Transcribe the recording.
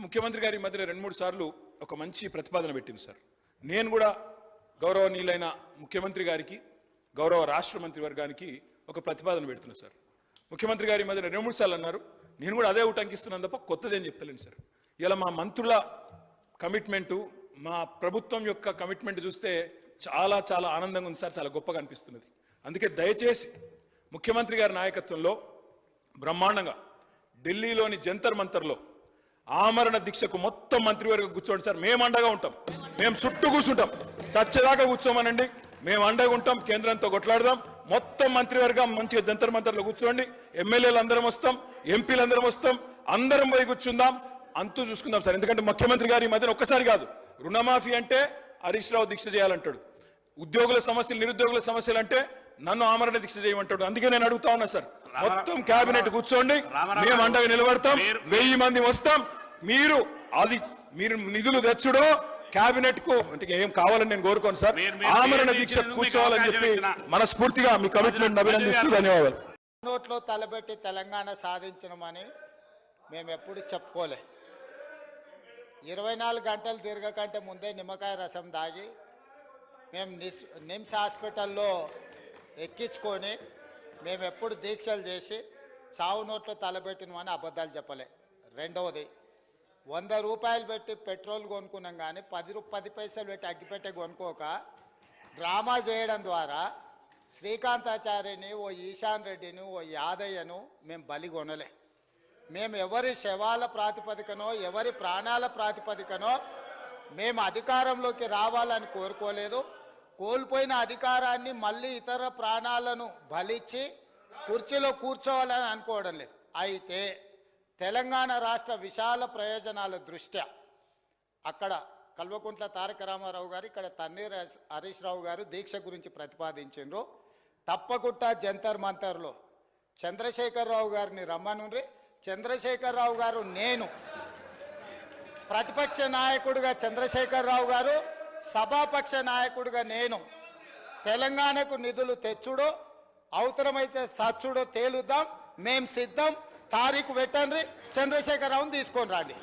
ముఖ్యమంత్రి గారి మధ్య రెండు మూడు సార్లు ఒక మంచి ప్రతిపాదన పెట్టింది సార్. నేను కూడా గౌరవనీయులైన ముఖ్యమంత్రి గారికి గౌరవ రాష్ట్ర మంత్రి వర్గానికి ఒక ప్రతిపాదన పెడుతున్నా సార్. ముఖ్యమంత్రి గారి మధ్య రెండు మూడు సార్లు అన్నారు. నేను కూడా అదే ఉటంకిస్తున్నాను తప్ప కొత్తదేం చెప్తలేను సార్. ఇలా మా మంత్రుల కమిట్మెంటు మా ప్రభుత్వం యొక్క కమిట్మెంట్ చూస్తే చాలా చాలా ఆనందంగా ఉంది సార్. చాలా గొప్పగా అనిపిస్తున్నది. అందుకే దయచేసి ముఖ్యమంత్రి గారి నాయకత్వంలో బ్రహ్మాండంగా ఢిల్లీలోని జంతర్ మంతర్లో ఆమరణ దీక్షకు మొత్తం మంత్రివర్గం కూర్చోండి సార్. మేము అండగా ఉంటాం. మేము చుట్టూ కూర్చుంటాం. సత్యదాకా కూర్చోమనండి. మేము అండగా ఉంటాం. కేంద్రంతో కొట్లాడదాం. మొత్తం మంత్రివర్గం మంచిగా జంతర్ మంతర్లో కూర్చోండి. ఎమ్మెల్యేలు అందరం వస్తాం. ఎంపీలు అందరం వస్తాం. అందరం పోయి కూర్చుందాం. అంతూ చూసుకుందాం సార్. ఎందుకంటే ముఖ్యమంత్రి గారు ఈ మధ్యన ఒక్కసారి కాదు. రుణమాఫీ అంటే హరీష్ రావు దీక్ష చేయాలంటాడు. ఉద్యోగుల సమస్యలు నిరుద్యోగుల సమస్యలు అంటే నన్ను ఆమరణ దీక్ష చేయమంటాడు. అందుకే నేను అడుగుతా ఉన్నా సార్. మొత్తం కేబినెట్ కూర్చోండి. మేము అండగా నిలబడతాం. వెయ్యి మంది వస్తాం. మీరు అది మీరు నిధులు తెచ్చుడో కేబినెట్కు అంటే ఏం కావాలని నేను కోరుకోను సార్. మీరు- మీరు ఆమరణ దీక్ష కూర్చోవాలని చెప్పి. మనస్ఫూర్తిగా మీ కమిట్మెంట్ అభినందిస్తూ ధన్యవాదాలు. నోట్లో తలబెట్టి తెలంగాణ సాధించడమని మేము ఎప్పుడు చెప్పుకోలే. ఇరవై నాలుగు గంటలు తిరగకంటే ముందే నిమ్మకాయ రసం దాగి మేము నిమ్స్ హాస్పిటల్లో ఎక్కించుకొని మేము ఎప్పుడు దీక్షలు చేసి చావు నోట్లో తలబెట్టినమని అబద్ధాలు చెప్పలే. రెండవది వంద రూపాయలు పెట్టి పెట్రోల్ కొనుక్కున్నాం కానీ పది రూ పది పైసలు పెట్టి అగ్గిపెట్టె కొనుక్కోక డ్రామా చేయడం ద్వారా శ్రీకాంతాచార్యని ఓ ఈశాన్ రెడ్డిని ఓ యాదయ్యను మేము బలి కొనలే. మేము ఎవరి శవాల ప్రాతిపదికనో ఎవరి ప్రాణాల ప్రాతిపదికనో మేము అధికారంలోకి రావాలని కోరుకోలేదు. కోల్పోయిన అధికారాన్ని మళ్ళీ ఇతర ప్రాణాలను బలిచ్చి కుర్చీలో కూర్చోవాలని అనుకోవడం లేదు. అయితే తెలంగాణ రాష్ట్ర విశాల ప్రయోజనాల దృష్ట్యా అక్కడ కల్వకుంట్ల తారక రామారావు గారు ఇక్కడ తన్నీర్ హరీష్- రావు గారు దీక్ష గురించి ప్రతిపాదించిండ్రు. తప్పకుండా జంతర్ మంతర్లో చంద్రశేఖరరావు గారిని రమ్మనుండ్రి. చంద్రశేఖరరావు గారు నేను ప్రతిపక్ష నాయకుడిగా చంద్రశేఖరరావు గారు సభాపక్ష నాయకుడిగా నేను తెలంగాణకు నిధులు తెచ్చుడో అవసరమైతే సచ్చుడో తేలుద్దాం. మేం సిద్ధం. తారీఖు పెట్టండి. చంద్రశేఖరరావుని తీసుకొని రండి.